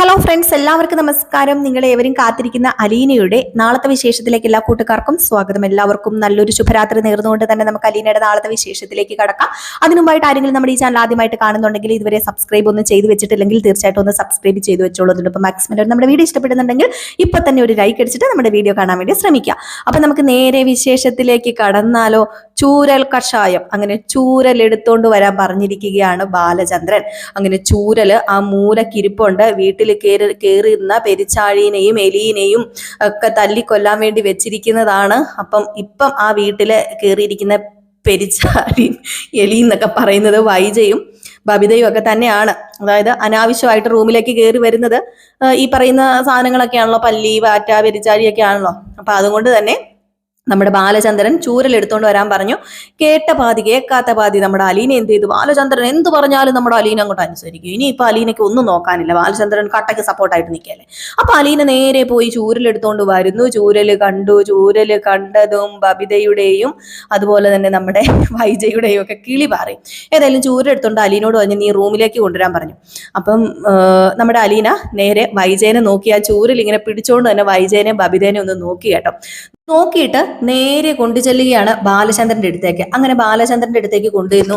Hello friends എല്ലാവർക്കും നമസ്കാരം. നിങ്ങൾ ഏവരും കാത്തിരിക്കുന്ന അലീനയുടെ നാളത്തെ വിശേഷത്തിലേക്ക് എല്ലാ കൂട്ടുകാർക്കും സ്വാഗതം. എല്ലാവർക്കും നല്ലൊരു ശുഭരാത്രി നേർന്നുകൊണ്ട് തന്നെ നമുക്ക് അലീനയുടെ നാളത്തെ വിശേഷത്തിലേക്ക് കടക്കാം. അതിനുമായിട്ട് ആരെങ്കിലും നമ്മുടെ ഈ ചാനൽ ആദ്യമായിട്ട് കാണുന്നുണ്ടെങ്കിൽ ഇതുവരെ സബ്സ്ക്രൈബ് ഒന്നും ചെയ്തു വെച്ചിട്ടില്ലെങ്കിൽ തീർച്ചയായിട്ടും ഒന്ന് സബ്സ്ക്രൈബ് ചെയ്തു വെച്ചോളൂ. അതിനൊപ്പം മാക്സിമം നമ്മുടെ വീഡിയോ ഇഷ്ടപ്പെടുന്നുണ്ടെങ്കിൽ ഇപ്പൊ തന്നെ ഒരു ലൈക്ക് അടിച്ചിട്ട് നമ്മുടെ വീഡിയോ കാണാൻ വേണ്ടി ശ്രമിക്കുക. അപ്പൊ നമുക്ക് നേരെ വിശേഷത്തിലേക്ക് കടന്നാലോ. ചൂരൽ കഷായം. അങ്ങനെ ചൂരൽ എടുത്തോണ്ട് വരാൻ പറഞ്ഞിരിക്കുകയാണ് ബാലചന്ദ്രൻ. അങ്ങനെ ചൂരൽ ആ മൂലക്കിരിപ്പുണ്ട്. വീട്ടിൽ കയറി കയറിയിരുന്ന പെരിച്ചാഴീനെയും എലീനെയും ഒക്കെ തല്ലിക്കൊല്ലാൻ വേണ്ടി വെച്ചിരിക്കുന്നതാണ്. അപ്പം ഇപ്പം ആ വീട്ടിൽ കയറിയിരിക്കുന്ന പെരിച്ചാഴി എലി എന്നൊക്കെ പറയുന്നത് വൈജയും ബബിതയും ഒക്കെ തന്നെയാണ്. അതായത് അനാവശ്യമായിട്ട് റൂമിലേക്ക് കയറി വരുന്നത് ഈ പറയുന്ന സാധനങ്ങളൊക്കെയാണല്ലോ പല്ലി വാറ്റ പെരിച്ചാഴിയൊക്കെ ആണല്ലോ. അപ്പൊ അതുകൊണ്ട് തന്നെ നമ്മുടെ ബാലചന്ദ്രൻ ചൂരൽ എടുത്തോണ്ട് വരാൻ പറഞ്ഞു. കേട്ട പാതി കേൾക്കാത്ത പാതി നമ്മുടെ അലീന എന്ത് ചെയ്തു? ബാലചന്ദ്രൻ എന്ത് പറഞ്ഞാലും നമ്മുടെ അലീന അങ്ങോട്ട് അനുസരിക്കും. ഇനി ഇപ്പൊ അലീനയ്ക്ക് ഒന്നും നോക്കാനില്ല. ബാലചന്ദ്രൻ കട്ടയ്ക്ക് സപ്പോർട്ടായിട്ട് നിൽക്കല്ലേ? അപ്പൊ അലീന നേരെ പോയി ചൂരൽ എടുത്തോണ്ട് വരുന്നു. ചൂരൽ കണ്ടു. ചൂരൽ കണ്ടതും ബബിതയുടെയും അതുപോലെ തന്നെ നമ്മുടെ വൈജയുടെയും ഒക്കെ കിളി പാറി. ഏതായാലും ചൂരൽ എടുത്തോണ്ട് അലീനോട് പറഞ്ഞ് നീ റൂമിലേക്ക് കൊണ്ടുവരാൻ പറഞ്ഞു. അപ്പം നമ്മുടെ അലീന നേരെ വൈജയനെ നോക്കി. ആ ചൂരൽ ഇങ്ങനെ പിടിച്ചോണ്ട് തന്നെ വൈജയനെ ബബിതേനെ ഒന്ന് നോക്കി കേട്ടോ. നോക്കിയിട്ട് നേരെ കൊണ്ടു ചെല്ലുകയാണ് ബാലചന്ദ്രന്റെ അടുത്തേക്ക്. അങ്ങനെ ബാലചന്ദ്രന്റെ അടുത്തേക്ക് കൊണ്ടുവരുന്നു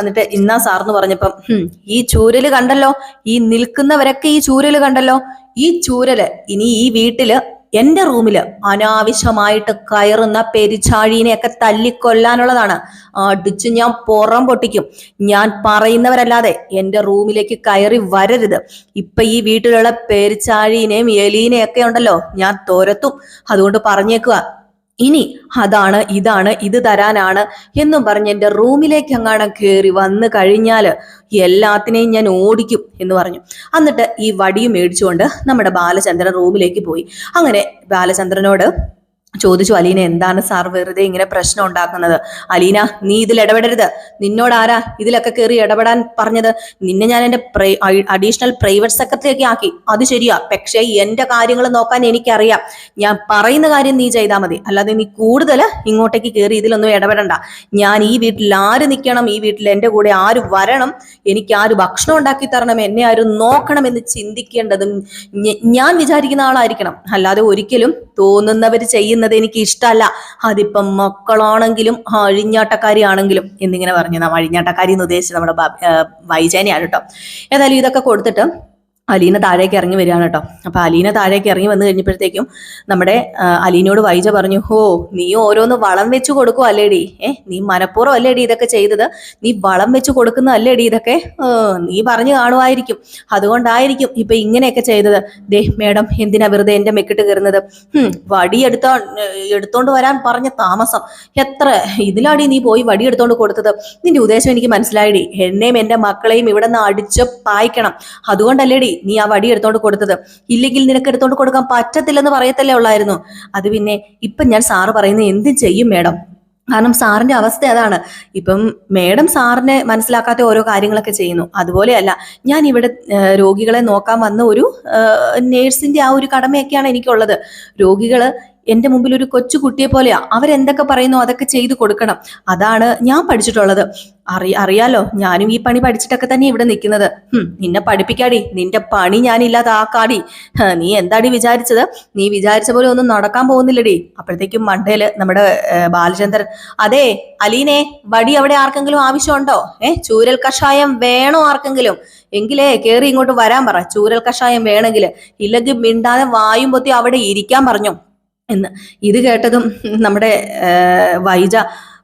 എന്നിട്ട് ഇന്നാ സാർന്ന് പറഞ്ഞപ്പം "ഹും, ഈ ചൂരൽ കണ്ടല്ലോ? ഈ നിൽക്കുന്നവരൊക്കെ ഈ ചൂരൽ കണ്ടല്ലോ? ഈ ചൂരൽ ഇനി ഈ വീട്ടിൽ എന്റെ റൂമിൽ അനാവശ്യമായിട്ട് കയറുന്ന പെരിച്ചാഴീനെയൊക്കെ തല്ലിക്കൊല്ലാനുള്ളതാണ്. അടിച്ച് ഞാൻ പുറം പൊട്ടിക്കും. ഞാൻ പറയുന്നവരല്ലാതെ എന്റെ റൂമിലേക്ക് കയറി വരരുത്. ഇപ്പൊ ഈ വീട്ടിലുള്ള പെരിച്ചാഴീനെയും എലീനെയൊക്കെ ഉണ്ടല്ലോ ഞാൻ തോരത്തും. അതുകൊണ്ട് പറഞ്ഞേക്കുക ഇനി അതാണ് ഇതാണ് ഇത് തരാനാണ് എന്നും പറഞ്ഞ് എന്റെ റൂമിലേക്ക് അങ്ങാണ് കയറി വന്നു കഴിഞ്ഞാൽ എല്ലാത്തിനെയും ഞാൻ ഓടിക്കും എന്ന് പറഞ്ഞു. എന്നിട്ട് ഈ വടിയും മേടിച്ചുകൊണ്ട് നമ്മുടെ ബാലചന്ദ്രൻ റൂമിലേക്ക് പോയി. അങ്ങനെ ബാലചന്ദ്രനോട് ചോദിച്ചു അലീന എന്താണ് സാർ വെറുതെ ഇങ്ങനെ പ്രശ്നം ഉണ്ടാക്കുന്നത്? അലീന നീ ഇതിൽ ഇടപെടരുത്. നിന്നോട് ആരാ ഇതിലൊക്കെ കയറി ഇടപെടാൻ പറഞ്ഞത്? നിന്നെ ഞാൻ എന്റെ അഡീഷണൽ പ്രൈവറ്റ് സെക്രട്ടറി ഒക്കെ ആക്കി. അത് ശരിയാ. പക്ഷേ എന്റെ കാര്യങ്ങൾ നോക്കാൻ എനിക്കറിയാം. ഞാൻ പറയുന്ന കാര്യം നീ ചെയ്താൽ മതി. അല്ലാതെ നീ കൂടുതൽ ഇങ്ങോട്ടേക്ക് കയറി ഇതിലൊന്നും ഇടപെടണ്ട. ഞാൻ ഈ വീട്ടിൽ ആര് നിൽക്കണം? ഈ വീട്ടിൽ എന്റെ കൂടെ ആര് വരണം? എനിക്ക് ആര് ഭക്ഷണം ഉണ്ടാക്കി തരണം? എന്നെ ആരും നോക്കണം എന്ന് ചിന്തിക്കേണ്ടതും ഞാൻ വിചാരിക്കുന്ന ആളായിരിക്കണം. അല്ലാതെ ഒരിക്കലും തോന്നുന്നവർ ചെയ്യുന്നത് എനിക്ക് ഇഷ്ടമല്ല അതിപ്പം മക്കളാണെങ്കിലും അഴിഞ്ഞാട്ടക്കാരി ആണെങ്കിലും എന്നിങ്ങനെ പറഞ്ഞു നാം അഴിഞ്ഞാട്ടക്കാരി എന്ന് ഉദ്ദേശിച്ച് നമ്മുടെ വൈജാനിയാണ് കേട്ടോ. ഏതായാലും ഇതൊക്കെ കൊടുത്തിട്ട് അലീന താഴേക്ക് ഇറങ്ങി വരികയാണ് കേട്ടോ. അപ്പൊ അലീന താഴേക്ക് ഇറങ്ങി വന്നു കഴിഞ്ഞപ്പോഴത്തേക്കും നമ്മുടെ അലീനയോട് വൈജ പറഞ്ഞു ഹോ നീ ഓരോന്ന് വളം വെച്ച് കൊടുക്കും അല്ലേടി. ഏ നീ മനഃപൂർവം അല്ലേടി ഇതൊക്കെ ചെയ്തത്? നീ വളം വെച്ച് കൊടുക്കുന്ന അല്ലേടി ഇതൊക്കെ? നീ പറഞ്ഞു കാണുമായിരിക്കും. അതുകൊണ്ടായിരിക്കും ഇപ്പൊ ഇങ്ങനെയൊക്കെ ചെയ്തത്. ദേ മേഡം എന്തിനാ വെറുതെ എന്റെ മെക്കിട്ട് കയറുന്നത്? വടി എടുത്തോ എടുത്തോണ്ട് വരാൻ പറഞ്ഞ താമസം. എത്ര ഇതിലാടി നീ പോയി വടി എടുത്തോണ്ട് കൊടുത്തത്? നിന്റെ ഉദ്ദേശം എനിക്ക് മനസ്സിലായിടി. എന്നെയും എന്റെ മക്കളെയും ഇവിടെ നിന്ന് അടിച്ച് പായിക്കണം. അതുകൊണ്ടല്ലേടി നീ ആ വടി എടുത്തോണ്ട് കൊടുത്തത്. ഇല്ലെങ്കിൽ നിനക്ക് എടുത്തോണ്ട് കൊടുക്കാൻ പറ്റത്തില്ലെന്ന് പറയത്തല്ലേ ഉള്ളായിരുന്നു. അത് പിന്നെ ഇപ്പം ഞാൻ സാറ് പറയുന്നത് എന്തും ചെയ്യും മേഡം കാരണം സാറിന്റെ അവസ്ഥ അതാണ്. ഇപ്പം മേഡം സാറിനെ മനസ്സിലാക്കാത്ത ഓരോ കാര്യങ്ങളൊക്കെ ചെയ്യുന്നു. അതുപോലെയല്ല ഞാൻ ഇവിടെ രോഗികളെ നോക്കാൻ വന്ന ഒരു നേഴ്സിന്റെ ആ ഒരു കടമയൊക്കെയാണ് എനിക്കുള്ളത്. രോഗികൾ എന്റെ മുമ്പിൽ ഒരു കൊച്ചു കുട്ടിയെ പോലെയാ അവരെന്തൊക്കെ പറയുന്നു അതൊക്കെ ചെയ്തു കൊടുക്കണം. അതാണ് ഞാൻ പഠിച്ചിട്ടുള്ളത്. അറി അറിയാലോ ഞാനും ഈ പണി പഠിച്ചിട്ടൊക്കെ തന്നെ ഇവിടെ നിൽക്കുന്നത്. നിന്നെ പഠിപ്പിക്കാടി നിന്റെ പണി ഞാനില്ലാതാക്കാടി. നീ എന്താടി വിചാരിച്ചത്? നീ വിചാരിച്ച പോലെ ഒന്നും നടക്കാൻ പോകുന്നില്ലടി. അപ്പോഴത്തേക്കും മണ്ടയിൽ നമ്മുടെ ബാലചന്ദ്രൻ അതെ അലീനെ വടി അവിടെ ആർക്കെങ്കിലും ആവശ്യമുണ്ടോ? ഏ ചൂരൽ കഷായം വേണോ ആർക്കെങ്കിലും? എങ്കിലേ കേറി ഇങ്ങോട്ട് വരാൻ പറ. ചൂരൽ കഷായം വേണമെങ്കിൽ. ഇല്ലെങ്കിൽ മിണ്ടാതെ വായും പൊത്തി അവിടെ ഇരിക്കാൻ പറഞ്ഞു. എന്ന് ഇത് കേട്ടതും നമ്മുടെ വൈജ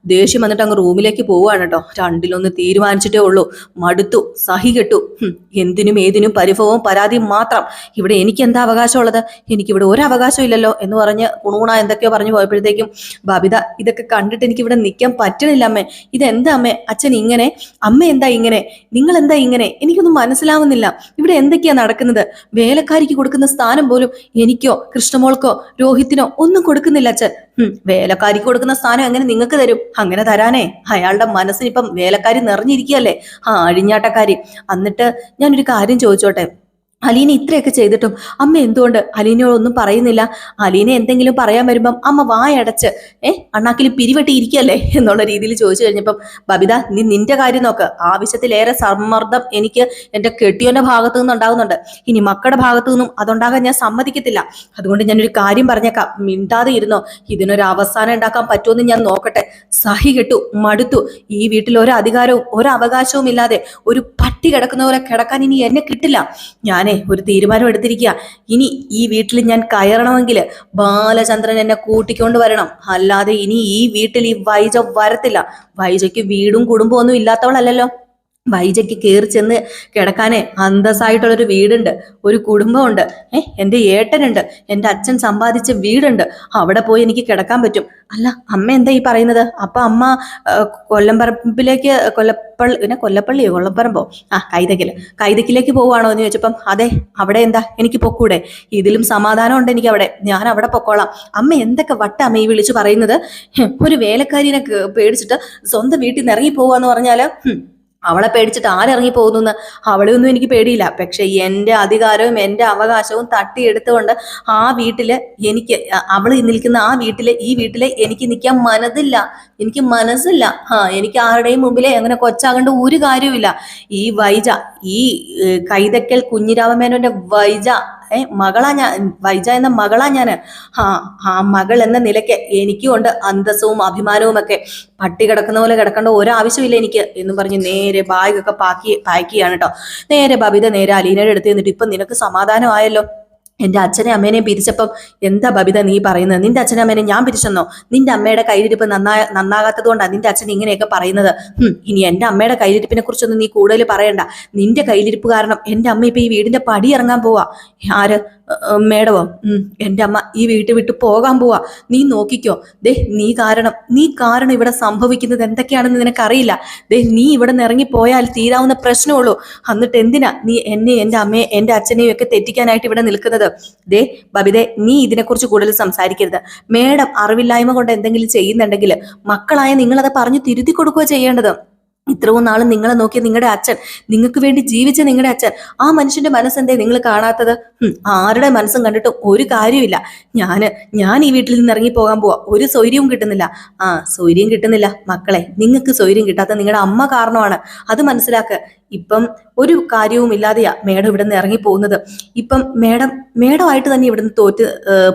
ദേഷ്യം വന്നിട്ട് അങ്ങ് റൂമിലേക്ക് പോവുകയാണ് കേട്ടോ. രണ്ടിലൊന്ന് തീരുമാനിച്ചിട്ടേ ഉള്ളൂ. മടുത്തു സഹി കെട്ടു. എന്തിനും ഏതിനും പരിഭവവും പരാതിയും മാത്രം. ഇവിടെ എനിക്ക് എന്താ അവകാശമുള്ളത്? എനിക്കിവിടെ ഒരു അവകാശം ഇല്ലല്ലോ എന്ന് പറഞ്ഞ് കുണുകുണ എന്തൊക്കെയോ പറഞ്ഞു പോയപ്പോഴത്തേക്കും ബബിത ഇതൊക്കെ കണ്ടിട്ട് എനിക്ക് ഇവിടെ നിൽക്കാൻ പറ്റണില്ല അമ്മേ. ഇതെന്താ അമ്മേ? അച്ഛൻ ഇങ്ങനെ അമ്മ എന്താ ഇങ്ങനെ? നിങ്ങൾ എന്താ ഇങ്ങനെ? എനിക്കൊന്നും മനസ്സിലാവുന്നില്ല. ഇവിടെ എന്തൊക്കെയാ നടക്കുന്നത്? വേലക്കാരിക്ക് കൊടുക്കുന്ന സ്ഥാനം പോലും എനിക്കോ കൃഷ്ണമോൾക്കോ രോഹിത്തിനോ ഒന്നും കൊടുക്കുന്നില്ല അച്ഛൻ. വേലക്കാരിക്ക് കൊടുക്കുന്ന സ്ഥാനം എങ്ങനെ നിങ്ങൾക്ക് തരും? അങ്ങനെ തരാനേ. അയാളുടെ മനസ്സിനിപ്പം വേലക്കാരി നിറഞ്ഞിരിക്കുകയല്ലേ? ആ അഴിഞ്ഞാട്ടക്കാരി. എന്നിട്ട് ഞാനൊരു കാര്യം ചോദിച്ചോട്ടെ? അലീന ഇത്രയൊക്കെ ചെയ്തിട്ടും അമ്മ എന്തുകൊണ്ട് അലീനയോടൊന്നും പറയുന്നില്ല? അലീന എന്തെങ്കിലും പറയാൻ വരുമ്പം അമ്മ വായടച്ച് ഏ അണ്ണാക്കിൽ പിരിവെട്ടി ഇരിക്കല്ലേ? എന്നുള്ള രീതിയിൽ ചോദിച്ചു കഴിഞ്ഞപ്പം ബബിത നീ നിന്റെ കാര്യം നോക്ക്. ആവശ്യത്തിലേറെ സമ്മർദ്ദം എനിക്ക് എന്റെ കെട്ടിയോന്റെ ഭാഗത്തു നിന്ന് ഉണ്ടാകുന്നുണ്ട് ഇനി മക്കളുടെ ഭാഗത്തു നിന്നും അതുണ്ടാകാൻ ഞാൻ സമ്മതിക്കത്തില്ല. അതുകൊണ്ട് ഞാനൊരു കാര്യം പറഞ്ഞേക്കാം. മിണ്ടാതെ ഇരുന്നോ. ഇതിനൊരു അവസാനം ഉണ്ടാക്കാൻ പറ്റുമെന്ന് ഞാൻ നോക്കട്ടെ. സഹി കെട്ടു മടുത്തു. ഈ വീട്ടിൽ ഒരു അധികാരവും ഒരു അവകാശവും ഇല്ലാതെ ഒരു പട്ടി കിടക്കുന്ന പോലെ കിടക്കാൻ ഇനി എന്നെ കിട്ടില്ല. ഞാനേ ഒരു തീരുമാനം എടുത്തിരിക്കുക ഇനി ഈ വീട്ടിൽ ഞാൻ കയറണമെങ്കിൽ ബാലചന്ദ്രൻ എന്നെ കൂട്ടിക്കൊണ്ട് വരണം. അല്ലാതെ ഇനി ഈ വീട്ടിൽ ഈ വൈജ വരത്തില്ല. വൈജയ്ക്ക് വീടും കുടുംബവും ഒന്നും ഇല്ലാത്തവളല്ലല്ലോ. വൈജയ്ക്ക് കയറി ചെന്ന് കിടക്കാനേ അന്തസ്സായിട്ടുള്ളൊരു വീടുണ്ട് ഒരു കുടുംബമുണ്ട്. ഏ എന്റെ ഏട്ടനുണ്ട് എന്റെ അച്ഛൻ സമ്പാദിച്ച വീടുണ്ട്. അവിടെ പോയി എനിക്ക് കിടക്കാൻ പറ്റും. അല്ല അമ്മ എന്താ ഈ പറയുന്നത്? അപ്പൊ അമ്മ കൊല്ലംപറമ്പിലേക്ക് കൊല്ലപ്പള്ളി പിന്നെ കൊല്ലപ്പള്ളിയോ കൊല്ലപ്പറമ്പോ ആ കൈതക്കിൽ കൈതക്കിലേക്ക് പോവുകയാണോ എന്ന് ചോദിച്ചപ്പം അതെ അവിടെ എന്താ? എനിക്ക് പൊക്കൂടെ. ഇതിലും സമാധാനം ഉണ്ട് എനിക്ക് അവിടെ ഞാൻ അവിടെ പൊക്കോളാം. അമ്മ എന്തൊക്കെ വട്ട അമ്മ ഈ വിളിച്ചു പറയുന്നത്? ഒരു വേലക്കാരിനെ പേടിച്ചിട്ട് സ്വന്തം വീട്ടിൽ നിന്ന് ഇറങ്ങി പോവാന്ന് പറഞ്ഞാൽ ഹും, അവളെ പേടിച്ചിട്ട് ആരിറങ്ങി പോകുന്നു അവളെ ഒന്നും എനിക്ക് പേടിയില്ല. പക്ഷെ എന്റെ അധികാരവും എന്റെ അവകാശവും തട്ടിയെടുത്തുകൊണ്ട് ആ വീട്ടിൽ എനിക്ക് അവൾ നിൽക്കുന്ന ആ വീട്ടിൽ ഈ വീട്ടിൽ എനിക്ക് നിൽക്കാൻ മനസ്സില്ല എനിക്ക് മനസ്സില്ല. ആ എനിക്ക് ആരുടെയും മുമ്പിലെ അങ്ങനെ കൊച്ചാകേണ്ട ഒരു കാര്യവുമില്ല. ഈ വൈജ ഈ കൈതക്കൽ കുഞ്ഞിരാമമേനോന്റെ വൈജ ഏ മകളാ ഞാൻ വൈജ എന്ന മകളാ ഞാൻ ആ ആ മകൾ എന്ന നിലയ്ക്ക് എനിക്കും ഉണ്ട് അന്തസ്സവും അഭിമാനവും ഒക്കെ പട്ടി കിടക്കുന്ന പോലെ കിടക്കേണ്ട ഒരാവശ്യമില്ല എനിക്ക് എന്ന് പറഞ്ഞ് നേരെ ബാഗൊക്കെ പാക്കി പായ്ക്കുകയാണ് കേട്ടോ നേരെ ബബിത നേരെ അലീനയുടെ അടുത്ത് നിന്നിട്ട് ഇപ്പൊ നിനക്ക് സമാധാനമായല്ലോ? എന്റെ അച്ഛനെ അമ്മേനെയും പിരിച്ചപ്പം എന്താ ബബിത നീ പറയുന്നത്? നിന്റെ അച്ഛനെ അമ്മേനെ ഞാൻ പിരിച്ചെന്നോ? നിന്റെ അമ്മയുടെ കയ്യിലിരിപ്പ് നന്നാ നന്നാകാത്തത് കൊണ്ടാണ് നിന്റെ അച്ഛൻ ഇങ്ങനെയൊക്കെ പറയുന്നത്. ഇനി എന്റെ അമ്മയുടെ കയ്യിലിരിപ്പിനെ കുറിച്ചൊന്നും നീ കൂടുതൽ പറയണ്ട. നിന്റെ കയ്യിലിരിപ്പ് കാരണം എന്റെ അമ്മ ഇപ്പൊ ഈ വീടിന്റെ പടി ഇറങ്ങാൻ പോവാ. ആര്? മേഡവോ എന്റെ അമ്മ ഈ വീട്ടിൽ വിട്ട് പോകാൻ പോവാ. നീ നോക്കിക്കോ. ദേ നീ കാരണം നീ കാരണം ഇവിടെ സംഭവിക്കുന്നത് എന്തൊക്കെയാണെന്ന് നിനക്കറിയില്ല. ദേ നീ ഇവിടെ നിന്ന് ഇറങ്ങി പോയാൽ തീരാവുന്ന പ്രശ്നമുള്ളൂ. എന്നിട്ട് എന്തിനാ നീ എന്നെ എന്റെ അമ്മയെ എന്റെ അച്ഛനെയും ഒക്കെ തെറ്റിക്കാനായിട്ട് ഇവിടെ നിൽക്കുന്നത്? ദേ ബബിതെ നീ ഇതിനെക്കുറിച്ച് കൂടുതൽ സംസാരിക്കരുത്. മേഡം അറിവില്ലായ്മ കൊണ്ട് എന്തെങ്കിലും ചെയ്യുന്നുണ്ടെങ്കിൽ മക്കളായ നിങ്ങളത് പറഞ്ഞു തിരുത്തി കൊടുക്കുക ചെയ്യേണ്ടത്. ഇത്രയും നാൾ നിങ്ങളെ നോക്കിയ നിങ്ങളുടെ അച്ഛൻ നിങ്ങൾക്ക് വേണ്ടി ജീവിച്ച നിങ്ങളുടെ അച്ഛൻ ആ മനുഷ്യന്റെ മനസ്സെന്തേ നിങ്ങൾ കാണാത്തത്? ആരുടെ മനസ്സും കണ്ടിട്ടും ഒരു കാര്യമില്ല ഞാൻ ഞാൻ ഈ വീട്ടിൽ നിന്ന് ഇറങ്ങി പോകാൻ പോവാ. ഒരു സൗര്യവും കിട്ടുന്നില്ല. ആ സൗര്യം കിട്ടുന്നില്ല. മക്കളെ നിങ്ങൾക്ക് സൗര്യം കിട്ടാത്ത നിങ്ങളുടെ അമ്മ കാരണമാണ്. അത് മനസ്സിലാക്കുക ഇപ്പം ഒരു കാര്യവും ഇല്ലാതെയാ മേഡം ഇവിടെ നിന്ന് ഇറങ്ങി പോകുന്നത് ഇപ്പം മേഡം മേഡമായിട്ട് തന്നെ ഇവിടുന്ന് തോറ്റ്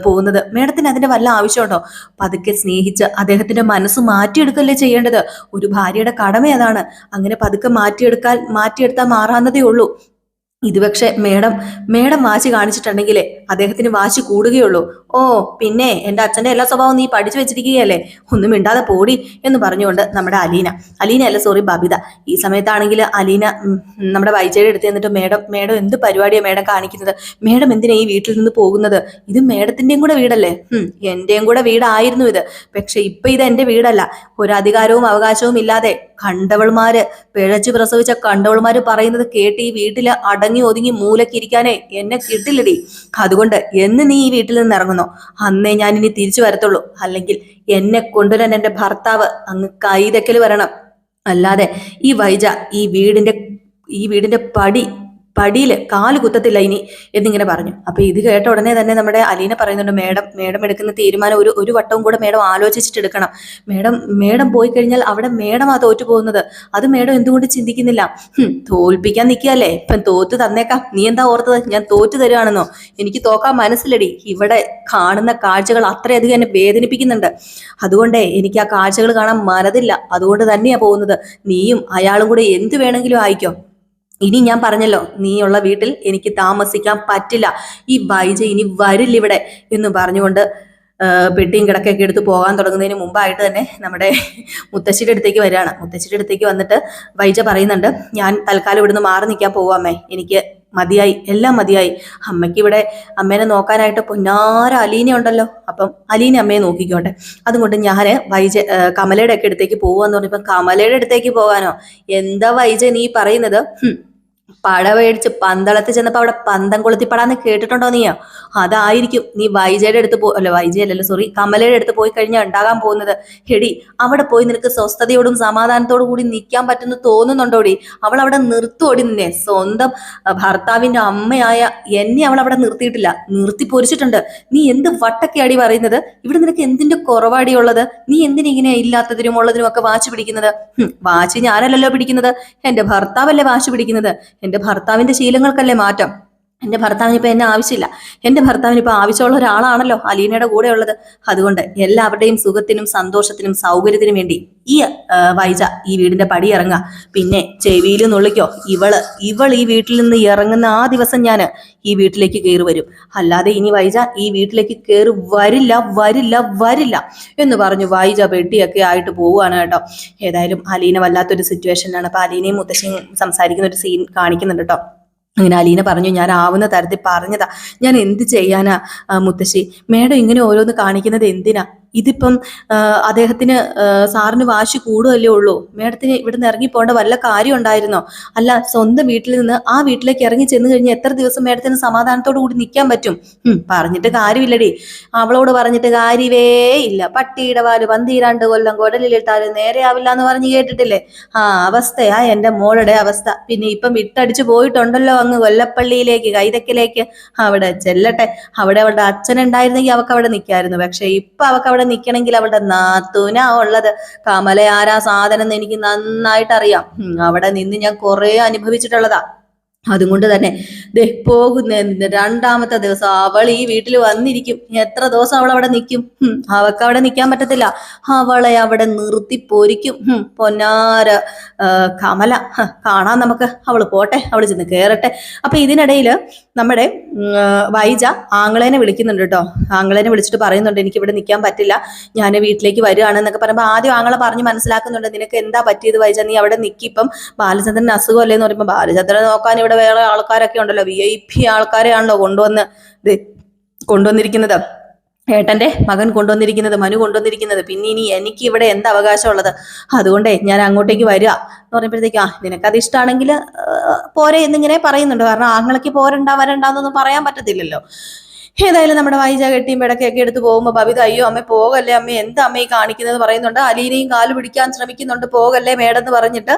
പോകുന്നത്. മേഡത്തിന് അതിന്റെ വല്ല ആവശ്യമുണ്ടോ? പതുക്കെ സ്നേഹിച്ച് അദ്ദേഹത്തിന്റെ മനസ്സ് മാറ്റിയെടുക്കല്ലേ ചെയ്യേണ്ടത്? ഒരു ഭാര്യയുടെ കടമ അതാണ് അങ്ങനെ പതുക്കെ മാറ്റിയെടുക്കാൻ മാറ്റിയെടുത്താൽ മാറാവുന്നതേ ഉള്ളൂ. ഇത് പക്ഷെ മേഡം മേഡം വാശി കാണിച്ചിട്ടുണ്ടെങ്കിലേ അദ്ദേഹത്തിന് വാശി കൂടുകയുള്ളൂ. ഓ പിന്നെ എന്റെ അച്ഛന്റെ എല്ലാ സ്വഭാവവും നീ പഠിച്ചു വെച്ചിരിക്കുകയല്ലേ? ഒന്നും മിണ്ടാതെ പോടി എന്ന് പറഞ്ഞുകൊണ്ട് നമ്മുടെ അലീന. അലീന അല്ല സോറി ബബിത. ഈ സമയത്താണെങ്കിൽ അലീന നമ്മുടെ വൈജയുടെ എടുത്ത് എന്നിട്ട് മേഡം മേഡം എന്ത് പരിപാടിയാണ് മേഡം കാണിക്കുന്നത്? മേഡം എന്തിനാ ഈ വീട്ടിൽ നിന്ന് പോകുന്നത്? ഇത് മേഡത്തിന്റെയും കൂടെ വീടല്ലേ? എന്റെയും കൂടെ വീടായിരുന്നു ഇത്. പക്ഷെ ഇപ്പൊ ഇത് എന്റെ വീടല്ല. ഒരു അധികാരവും അവകാശവും ഇല്ലാതെ കണ്ടവൾമാര് പിഴച്ചു പ്രസവിച്ച കണ്ടവൾമാര് പറയുന്നത് കേട്ട് ഈ വീട്ടിൽ അടങ്ങി ഒതുങ്ങി മൂലക്കിരിക്കാനേ എന്നെ കിട്ടില്ലടി. അതുകൊണ്ട് എന്ന് നീ ഈ വീട്ടിൽ നിന്ന് ഇറങ്ങുന്നോ? അന്നേ ഞാൻ ഇനി തിരിച്ചു വരത്തുള്ളൂ. അല്ലെങ്കിൽ എന്നെ കൊണ്ടുവരാൻ എന്റെ ഭർത്താവ് അങ്ങ് കൈതക്കൽ വരണം. അല്ലാതെ ഈ വൈജ ഈ വീടിന്റെ ഈ വീടിന്റെ പടി പടിയിൽ കാൽ കുത്തത്തില്ല ഇനി എന്നിങ്ങനെ പറഞ്ഞു. അപ്പൊ ഇത് കേട്ട ഉടനെ തന്നെ നമ്മുടെ അലീന പറയുന്നുണ്ട് മേഡം മേഡം എടുക്കുന്ന തീരുമാനം ഒരു ഒരു വട്ടവും കൂടെ മേഡം ആലോചിച്ചിട്ട് എടുക്കണം. മേഡം മേഡം പോയി കഴിഞ്ഞാൽ അവിടെ മേഡമാ തോറ്റു പോകുന്നത്. അത് മേഡം എന്തുകൊണ്ട് ചിന്തിക്കുന്നില്ല? തോൽപ്പിക്കാൻ നിൽക്കുകയല്ലേ? ഇപ്പം തോറ്റു തന്നേക്കാം. നീ എന്താ ഓർത്തത്? ഞാൻ തോറ്റു തരുവാണെന്നോ? എനിക്ക് തോക്കാൻ മനസ്സിലടി ഇവിടെ കാണുന്ന കാഴ്ചകൾ അത്രയധികം എന്നെ വേദനിപ്പിക്കുന്നുണ്ട്. അതുകൊണ്ടേ എനിക്ക് ആ കാഴ്ചകൾ കാണാൻ മനതില്ല. അതുകൊണ്ട് തന്നെയാ പോകുന്നത്. നീയും അയാളും കൂടെ എന്ത് വേണമെങ്കിലും ആയിക്കോ. ഇനി ഞാൻ പറഞ്ഞല്ലോ നീയുള്ള വീട്ടിൽ എനിക്ക് താമസിക്കാൻ പറ്റില്ല. ഈ വൈജ ഇനി വരില്ല ഇവിടെ എന്ന് പറഞ്ഞുകൊണ്ട് പെട്ടിയും കിടക്കൊക്കെ എടുത്ത് പോകാൻ തുടങ്ങുന്നതിന് മുമ്പായിട്ട് തന്നെ നമ്മുടെ മുത്തശ്ശിയുടെ അടുത്തേക്ക് വരികയാണ്. മുത്തശ്ശിയുടെ അടുത്തേക്ക് വന്നിട്ട് വൈജ പറയുന്നുണ്ട് ഞാൻ തൽക്കാലം ഇവിടുന്ന് മാറി നിൽക്കാൻ പോവാമേ എനിക്ക് മതിയായി എല്ലാം മതിയായി. അമ്മയ്ക്ക് ഇവിടെ അമ്മേനെ നോക്കാനായിട്ട് പൊന്നാര അലീന ഉണ്ടല്ലോ. അപ്പം അലീന അമ്മയെ നോക്കിക്കോട്ടെ. അതുകൊണ്ട് ഞാൻ വൈജ കമലയുടെ ഒക്കെ അടുത്തേക്ക് പോവാന്ന് പറഞ്ഞപ്പോൾ കമലയുടെ അടുത്തേക്ക് പോകാനോ? എന്താ വൈജ നീ പറയുന്നത്? പട മേടിച്ച് പന്തളത്ത് ചെന്നപ്പോ അവിടെ പന്തം കൊളുത്തിപ്പടാന്ന് കേട്ടിട്ടുണ്ടോ നീയോ? അതായിരിക്കും. നീ വൈജയുടെ അടുത്ത് പോ അല്ല വൈജയല്ലല്ലോ സോറി കമലയുടെ അടുത്ത് പോയി കഴിഞ്ഞാൽ ഉണ്ടാകാൻ പോകുന്നത്. ഹെടി അവിടെ പോയി നിനക്ക് സ്വസ്ഥതയോടും സമാധാനത്തോടും കൂടി നിൽക്കാൻ പറ്റുന്നു തോന്നുന്നുണ്ടോടി അവൾ അവിടെ നിർത്തുകൊടി നിന്നെ? സ്വന്തം ഭർത്താവിന്റെ അമ്മയായ എന്നെ അവൾ അവിടെ നിർത്തിയിട്ടില്ല. നിർത്തി പൊരിച്ചിട്ടുണ്ട്. നീ എന്ത് വട്ടക്കേടി പറയുന്നത്? ഇവിടെ നിനക്ക് എന്തിന്റെ കുറവാടി ഉള്ളത്? നീ എന്തിനിങ്ങനെ ഇല്ലാത്തതിനും ഉള്ളതിനും ഒക്കെ വാശി പിടിക്കുന്നത്? വാച്ച് ഞാനല്ലല്ലോ പിടിക്കുന്നത്. എന്റെ ഭർത്താവല്ലേ വാശി പിടിക്കുന്നത്? എന്റെ ഭർത്താവിന്റെ ശീലങ്ങൾക്കല്ലേ മാറ്റം? എന്റെ ഭർത്താവിന് ഇപ്പൊ എന്നെ ആവശ്യമില്ല. എന്റെ ഭർത്താവിന് ഇപ്പൊ ആവശ്യമുള്ള ഒരാളാണല്ലോ അലീനയുടെ കൂടെ ഉള്ളത് അതുകൊണ്ട് എല്ലാവരുടെയും സുഖത്തിനും സന്തോഷത്തിനും സൗകര്യത്തിനും വേണ്ടി ഈ വൈജ ഈ വീടിന്റെ പടി ഇറങ്ങുക. പിന്നെ ചെവിയിൽ നുള്ളിക്കോ ഇവൾ ഇവൾ ഈ വീട്ടിൽ നിന്ന് ഇറങ്ങുന്ന ആ ദിവസം ഞാൻ ഈ വീട്ടിലേക്ക് കയറി വരും. അല്ലാതെ ഇനി വൈജ ഈ വീട്ടിലേക്ക് കയറി വരില്ല വരില്ല വരില്ല എന്ന് പറഞ്ഞു വൈജ പെട്ടിയൊക്കെ ആയിട്ട് പോവുകയാണ് കേട്ടോ. ഏതായാലും അലീന വല്ലാത്തൊരു സിറ്റുവേഷനിലാണ് അപ്പൊ അലീനയും മുത്തശ്ശിയും സംസാരിക്കുന്ന ഒരു സീൻ കാണിക്കുന്നുണ്ട് കേട്ടോ. അങ്ങനെ അലീന പറഞ്ഞു ഞാൻ ആവുന്ന തരത്തിൽ പറഞ്ഞതാ. ഞാൻ എന്ത് ചെയ്യാനാ മുത്തശ്ശി? മേഡം ഇങ്ങനെ ഓരോന്ന് കാണിക്കുന്നത് എന്തിനാ? ഇതിപ്പം അദ്ദേഹത്തിന് സാറിന് വാശി കൂടുകയല്ലേ ഉള്ളൂ. മേഡത്തിന് ഇവിടുന്ന് ഇറങ്ങി പോകേണ്ട വല്ല കാര്യം ഉണ്ടായിരുന്നോ? അല്ല സ്വന്തം വീട്ടിൽ നിന്ന് ആ വീട്ടിലേക്ക് ഇറങ്ങി ചെന്ന് കഴിഞ്ഞാൽ എത്ര ദിവസം മേഡത്തിന് സമാധാനത്തോടു കൂടി നിൽക്കാൻ പറ്റും? പറഞ്ഞിട്ട് കാര്യമില്ലടി. അവളോട് പറഞ്ഞിട്ട് കാര്യവേ ഇല്ല. പട്ടിയുടെ പാൽ പന്തീരാണ്ട് കൊല്ലം കുടലിലിട്ടാലും നേരെയാവില്ല എന്ന് പറഞ്ഞ് കേട്ടിട്ടില്ലേ? ആ അവസ്ഥയാ എന്റെ മോളുടെ അവസ്ഥ. പിന്നെ ഇപ്പം വിട്ടടിച്ചു പോയിട്ടുണ്ടല്ലോ അങ്ങ് കൊല്ലപ്പള്ളിയിലേക്ക് കൈതക്കിലേക്ക്. അവിടെ ചെല്ലട്ടെ. അവിടെ അവളുടെ അച്ഛൻ ഉണ്ടായിരുന്നെങ്കിൽ അവക്ക് അവിടെ നിൽക്കായിരുന്നു. പക്ഷെ ഇപ്പൊ അവക്ക് അവിടെ നിൽക്കണമെങ്കിൽ അവളുടെ നാത്തൂനാ ഉള്ളത്. കമല ആരാ സാധനം എന്ന് എനിക്ക് നന്നായിട്ട് അറിയാം അവിടെ നിന്ന് ഞാൻ കുറെ അനുഭവിച്ചിട്ടുള്ളതാ. അതുകൊണ്ട് തന്നെ ദേ പോകുന്ന രണ്ടാമത്തെ ദിവസം അവൾ ഈ വീട്ടിൽ വന്നിരിക്കും. എത്ര ദിവസം അവൾ അവിടെ നിൽക്കും? അവൾക്ക് അവിടെ നിൽക്കാൻ പറ്റത്തില്ല. അവളെ അവിടെ നിർത്തി പോരിക്കും. പൊന്നാര കമല. കാണാൻ നമുക്ക്. അവൾ പോട്ടെ അവൾ ചെന്ന് കയറട്ടെ അപ്പൊ ഇതിനിടയിൽ നമ്മുടെ വൈജ ആങ്ങളേനെ വിളിക്കുന്നുണ്ട് കേട്ടോ. ആങ്ങളേനെ വിളിച്ചിട്ട് പറയുന്നുണ്ട് എനിക്ക് ഇവിടെ നിൽക്കാൻ പറ്റില്ല. ഞാൻ വീട്ടിലേക്ക് വരികയാണ് എന്നൊക്കെ പറയുമ്പോൾ ആദ്യം ആങ്ങളെ പറഞ്ഞ് മനസ്സിലാക്കുന്നുണ്ട് നിനക്ക് എന്താ പറ്റിയത് വൈജ? നീ അവിടെ നിൽക്കി ഇപ്പം. അസുഖം അസുഖമല്ലേ? എന്ന് പറയുമ്പോൾ ബാലചന്ദ്രനെ നോക്കാൻ ഇവിടെ വേറെ ആൾക്കാരൊക്കെ ഉണ്ടല്ലോ. വി ഐ പി ആൾക്കാരെയാണല്ലോ കൊണ്ടുവന്ന് ഇത് കൊണ്ടുവന്നിരിക്കുന്നത്. ഏട്ടന്റെ മകൻ കൊണ്ടുവന്നിരിക്കുന്നത് മനു കൊണ്ടുവന്നിരിക്കുന്നത്. പിന്നെ ഇനി എനിക്ക് ഇവിടെ എന്ത് അവകാശമുള്ളത്? അതുകൊണ്ടേ ഞാൻ അങ്ങോട്ടേക്ക് വരിക എന്ന് പറയുമ്പോഴത്തേക്ക് ആ നിനക്കത് ഇഷ്ടമാണെങ്കിൽ പോരെ എന്നിങ്ങനെ പറയുന്നുണ്ട്. കാരണം ആങ്ങളയ്ക്ക് പോരണ്ട വരണ്ടെന്നൊന്നും പറയാൻ പറ്റത്തില്ലല്ലോ. ഏതായാലും നമ്മുടെ വൈജ കെട്ടിയും പിടക്കൊക്കെ എടുത്ത് പോകുമ്പോൾ ബബിത അയ്യോ അമ്മ പോകല്ലേ അമ്മ എന്താ അമ്മ ഈ കാണിക്കുന്നത്? പറയുന്നുണ്ട്. അലീനയും കാൽ പിടിക്കാൻ ശ്രമിക്കുന്നുണ്ട്. പോകല്ലേ മേടെന്ന് പറഞ്ഞിട്ട്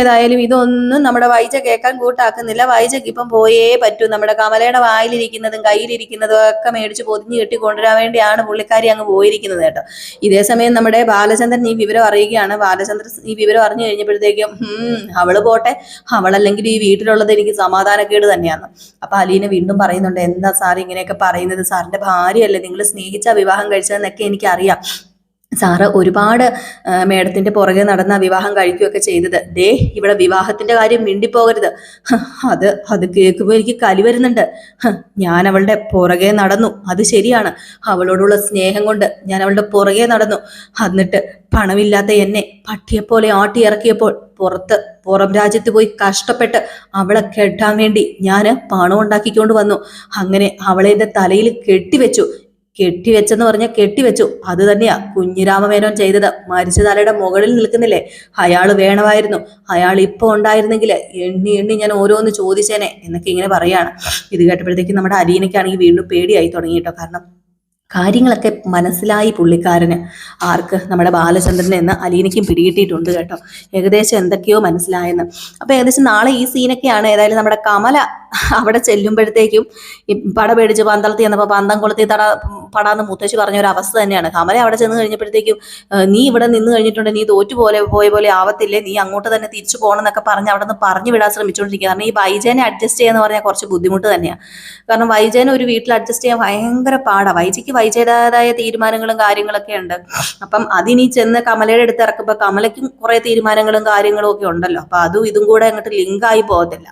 ഏതായാലും ഇതൊന്നും നമ്മുടെ വൈജ കേൾക്കാൻ കൂട്ടാക്കുന്നില്ല. വൈജക്ക് ഇപ്പം പോയേ പറ്റൂ. നമ്മുടെ കമലയുടെ വായിലിരിക്കുന്നതും കയ്യിലിരിക്കുന്നതും ഒക്കെ മേടിച്ച് പൊതിഞ്ഞ് കെട്ടി കൊണ്ടുവരാൻ വേണ്ടിയാണ് പുള്ളിക്കാരി അങ്ങ് പോയിരിക്കുന്നത് കേട്ടോ. ഇതേ സമയം നമ്മുടെ ബാലചന്ദ്രൻ ഈ വിവരം അറിയുകയാണ്. ബാലചന്ദ്രൻ ഈ വിവരം അറിഞ്ഞു കഴിഞ്ഞപ്പോഴത്തേക്കും അവൾ പോട്ടെ. അവളല്ലെങ്കിൽ ഈ വീട്ടിലുള്ളത് എനിക്ക് സമാധാനക്കേട് തന്നെയാണ്. അപ്പൊ അലീന വീണ്ടും പറയുന്നുണ്ട് എന്താ സാർ ഇങ്ങനെയൊക്കെ പറയുന്നത് സാറിന്റെ ഭാര്യയല്ലേ? നിങ്ങൾ സ്നേഹിച്ച വിവാഹം കഴിച്ചതെന്നൊക്കെ എനിക്കറിയാം. സാറ് ഒരുപാട് മേഡത്തിന്റെ പുറകെ നടന്ന വിവാഹം കഴിക്കുകയൊക്കെ ചെയ്തത്. ദേ ഇവിടെ വിവാഹത്തിന്റെ കാര്യം മിണ്ടിപ്പോകരുത്. അത് അത് കേൾക്കുമ്പോൾ എനിക്ക് കലി വരുന്നുണ്ട്. ഞാൻ അവളുടെ പുറകെ നടന്നു. അത് ശരിയാണ്. അവളോടുള്ള സ്നേഹം കൊണ്ട് ഞാൻ അവളുടെ പുറകെ നടന്നു. എന്നിട്ട് പണമില്ലാത്ത എന്നെ പട്ടിയെപ്പോലെ ആട്ടി ഇറക്കിയപ്പോൾ പുറത്ത് പുറം രാജ്യത്ത് പോയി കഷ്ടപ്പെട്ട് അവളെ കെട്ടാൻ വേണ്ടി ഞാൻ പണം ഉണ്ടാക്കിക്കൊണ്ട് വന്നു. അങ്ങനെ അവളെ എന്റെ തലയിൽ കെട്ടിവെച്ചു. കെട്ടിവെച്ചെന്ന് പറഞ്ഞാൽ കെട്ടിവെച്ചു. അത് തന്നെയാ കുഞ്ഞിരാമമേനോൻ ചെയ്തത്. മരിച്ച തലയുടെ മുകളിൽ നിൽക്കുന്നില്ലേ? അയാൾ വേണമായിരുന്നു. അയാൾ ഇപ്പൊ ഉണ്ടായിരുന്നെങ്കിൽ എണ്ണി എണ്ണി ഞാൻ ഓരോന്ന് ചോദിച്ചേനെ എന്നൊക്കെ ഇങ്ങനെ പറയാണ്. ഇത് കേട്ടപ്പോഴത്തേക്കും നമ്മുടെ അരീനയ്ക്കാണെങ്കിൽ വീണ്ടും പേടിയായി തുടങ്ങി കേട്ടോ. കാരണം കാര്യങ്ങളൊക്കെ മനസ്സിലായി പുള്ളിക്കാരന്. ആർക്ക്? നമ്മുടെ ബാലചന്ദ്രനെ എന്ന് അലീനയ്ക്കും പിടികിട്ടിയിട്ടുണ്ട് കേട്ടോ. ഏകദേശം എന്തൊക്കെയോ മനസ്സിലായെന്ന്. അപ്പൊ ഏകദേശം നാളെ ഈ സീനൊക്കെയാണ് ഏതായാലും നമ്മുടെ കമല അവിടെ ചെല്ലുമ്പോഴത്തേക്കും പട പേടിച്ച് പന്തളത്തി എന്നപ്പോൾ പന്തം കൊളുത്തി തട പടാന്ന് മുത്തശ്ശി പറഞ്ഞ ഒരു അവസ്ഥ തന്നെയാണ്. കമല അവിടെ ചെന്ന് കഴിഞ്ഞപ്പോഴത്തേക്കും നീ ഇവിടെ നിന്ന് കഴിഞ്ഞിട്ടുണ്ട്. നീ തോറ്റു പോലെ പോയ പോലെ ആവത്തില്ലേ? നീ അങ്ങോട്ട് തന്നെ തിരിച്ചു പോകണം എന്നൊക്കെ പറഞ്ഞ് അവിടെ നിന്ന് പറഞ്ഞു വിടാൻ ശ്രമിച്ചുകൊണ്ടിരിക്കുക കാരണം ഈ വൈജേനെ അഡ്ജസ്റ്റ് ചെയ്യാന്ന് പറഞ്ഞാൽ കുറച്ച് ബുദ്ധിമുട്ട് തന്നെയാണ് കാരണം വൈജേനെ ഒരു വീട്ടിൽ അഡ്ജസ്റ്റ് ചെയ്യാൻ ഭയങ്കര പാടാണ് വൈജയ്ക്ക് വൈജയുടേതായ തീരുമാനങ്ങളും കാര്യങ്ങളൊക്കെ ഉണ്ട്. അപ്പം അതിനി ചെന്ന് കമലയുടെ അടുത്ത് ഇറക്കുമ്പോൾ കമലയ്ക്കും കുറെ തീരുമാനങ്ങളും കാര്യങ്ങളും ഒക്കെ ഉണ്ടല്ലോ. അപ്പൊ അതും ഇതും കൂടെ അങ്ങോട്ട് ലിങ്കായി പോകത്തില്ല.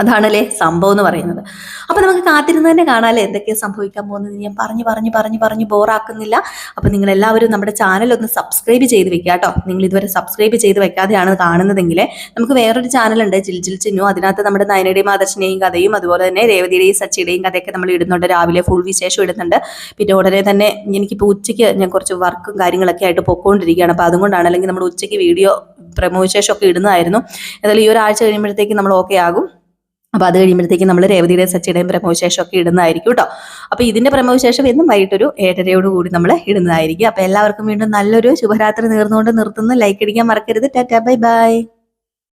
അതാണല്ലേ സംഭവം എന്ന് പറയുന്നത്. അപ്പൊ നമുക്ക് കാത്തിരുന്ന് തന്നെ കാണാല്ലേ എന്തൊക്കെയാണ് സംഭവിക്കാൻ പോകുന്നത് ഞാൻ പറഞ്ഞു പറഞ്ഞു പറഞ്ഞു പറഞ്ഞു ബോറാക്കുന്നില്ല. അപ്പൊ നിങ്ങൾ എല്ലാവരും നമ്മുടെ ചാനൽ ഒന്ന് സബ്സ്ക്രൈബ് ചെയ്ത് വെക്കുക കേട്ടോ. നിങ്ങൾ ഇതുവരെ സബ്സ്ക്രൈബ് ചെയ്ത് വെക്കാതെയാണ് കാണുന്നതെങ്കിൽ നമുക്ക് വേറൊരു ചാനലുണ്ട് ജിൽ ജിൽ ചിന്നു. അതിനകത്ത് നമ്മുടെ നയനയുടെയും ആദർശിനെയും കഥയും അതുപോലെ തന്നെ രേവതിയുടെയും സച്ചിയുടെയും കഥയൊക്കെ നമ്മൾ ഇടുന്നുണ്ട്. രാവിലെ ഫുൾ വിശേഷം ഇടുന്നുണ്ട്. പിന്നെ ഉടനെ തന്നെ എനിക്കിപ്പോൾ ഉച്ചയ്ക്ക് ഞാൻ കുറച്ച് വർക്കും കാര്യങ്ങളൊക്കെ ആയിട്ട് പൊക്കോണ്ടിരിക്കുകയാണ്. അപ്പോൾ അതുകൊണ്ടാണ് അല്ലെങ്കിൽ നമ്മൾ ഉച്ചയ്ക്ക് വീഡിയോ പ്രമോ വിശേഷമൊക്കെ ഇടുന്നതായിരുന്നു. എന്നാലും ഈ ഒരാഴ്ച കഴിയുമ്പോഴത്തേക്ക് നമ്മൾ ഓക്കെ ആകും. അപ്പോൾ അത് കഴിയുമ്പോഴത്തേക്കും നമ്മൾ രേവതിയുടെയും സച്ചിയുടെയും പ്രമോശേഷം ഒക്കെ ഇടുന്നതായിരിക്കും കേട്ടോ. അപ്പോൾ ഇതിന്റെ പ്രമോശേഷം എന്നും വൈകിട്ടൊരു ഏഴരയോട് കൂടി നമ്മൾ ഇടുന്നതായിരിക്കും. അപ്പോൾ എല്ലാവർക്കും വീണ്ടും നല്ലൊരു ശുഭരാത്രി നേർന്നുകൊണ്ട് നിർത്തുന്നു. ലൈക്ക് അടിക്കാൻ മറക്കരുത്. Tata bye bye.